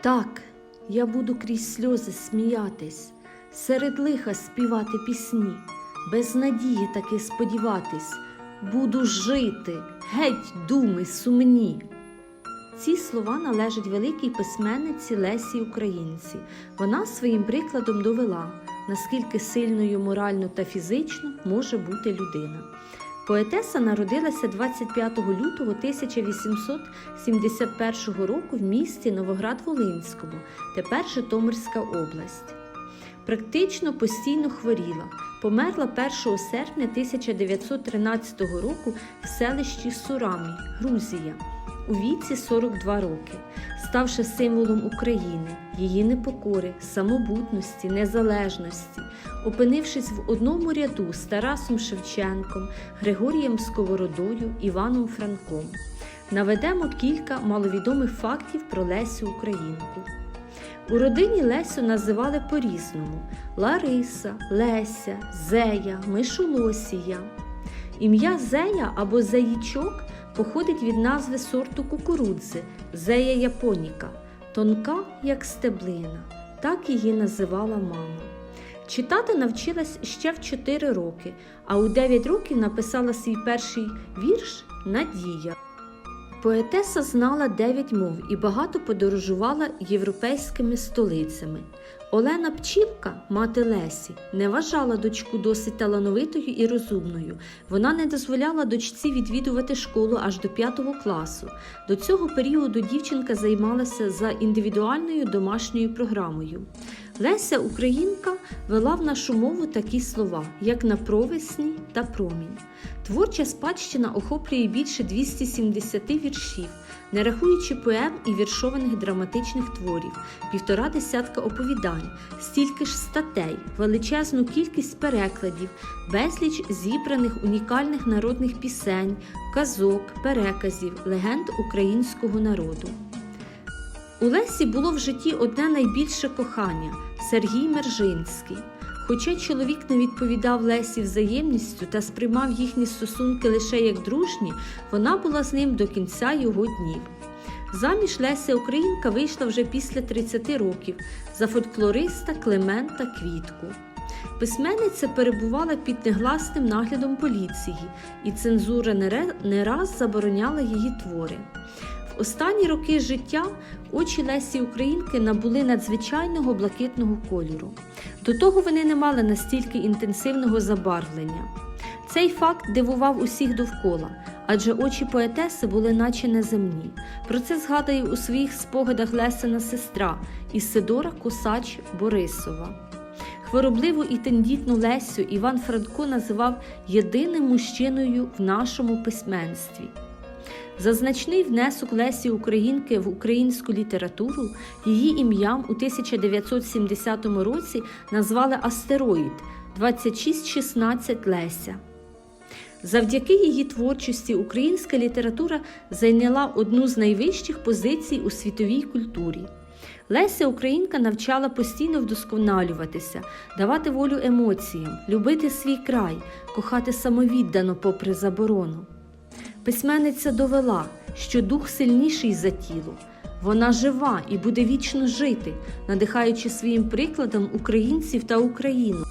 Так, я буду крізь сльози сміятись, серед лиха співати пісні, без надії таки сподіватись, буду жити, геть думи сумні. Ці слова належать великій письменниці Лесі Українці. Вона своїм прикладом довела, наскільки сильною морально та фізично може бути людина. Поетеса народилася 25 лютого 1871 року в місті Новоград-Волинському, тепер Житомирська область. Практично постійно хворіла. Померла 1 серпня 1913 року в селищі Сурамі, Грузія, у віці 42 роки, ставши символом України, її непокори, самобутності, незалежності, опинившись в одному ряду з Тарасом Шевченком, Григорієм Сковородою, Іваном Франком. Наведемо кілька маловідомих фактів про Лесю Українку. У родині Лесю називали по-різному Лариса, Леся, Зея, Мишолосія. Ім'я Зея або Заїчок походить від назви сорту кукурудзи Зея японіка, тонка, як стеблина. Так її називала мама. Читати навчилась ще в 4 роки, а у 9 років написала свій перший вірш Надія. Поетеса знала дев'ять мов і багато подорожувала європейськими столицями. Олена Пчілка, мати Лесі, не вважала дочку досить талановитою і розумною. Вона не дозволяла дочці відвідувати школу аж до п'ятого класу. До цього періоду дівчинка займалася за індивідуальною домашньою програмою. Леся Українка вела в нашу мову такі слова, як на провесні та промінь. Творча спадщина охоплює більше 270 віршів, не рахуючи поем і віршованих драматичних творів, півтора десятка оповідань, стільки ж статей, величезну кількість перекладів, безліч зібраних унікальних народних пісень, казок, переказів, легенд українського народу. У Лесі було в житті одне найбільше кохання Сергій Мержинський. Хоча чоловік не відповідав Лесі взаємністю та сприймав їхні стосунки лише як дружні, вона була з ним до кінця його днів. Заміж Леся Українка вийшла вже після 30 років за фольклориста Клемента Квітку. Письменниця перебувала під негласним наглядом поліції, і цензура не раз забороняла її твори. В останні роки життя очі Лесі Українки набули надзвичайного блакитного кольору. До того вони не мали настільки інтенсивного забарвлення. Цей факт дивував усіх довкола, адже очі поетеси були наче неземні. Про це згадує у своїх спогадах Лесина сестра Ісидора Косач Борисова. Хворобливу і тендітну Лесю Іван Франко називав єдиним мужчиною в нашому письменстві. За значний внесок Лесі Українки в українську літературу її ім'ям у 1970 році назвали Астероїд 2616 Леся. Завдяки її творчості українська література зайняла одну з найвищих позицій у світовій культурі. Леся Українка навчала постійно вдосконалюватися, давати волю емоціям, любити свій край, кохати самовіддано попри заборону. Письменниця довела, що дух сильніший за тіло. Вона жива і буде вічно жити, надихаючи своїм прикладом українців та Україну.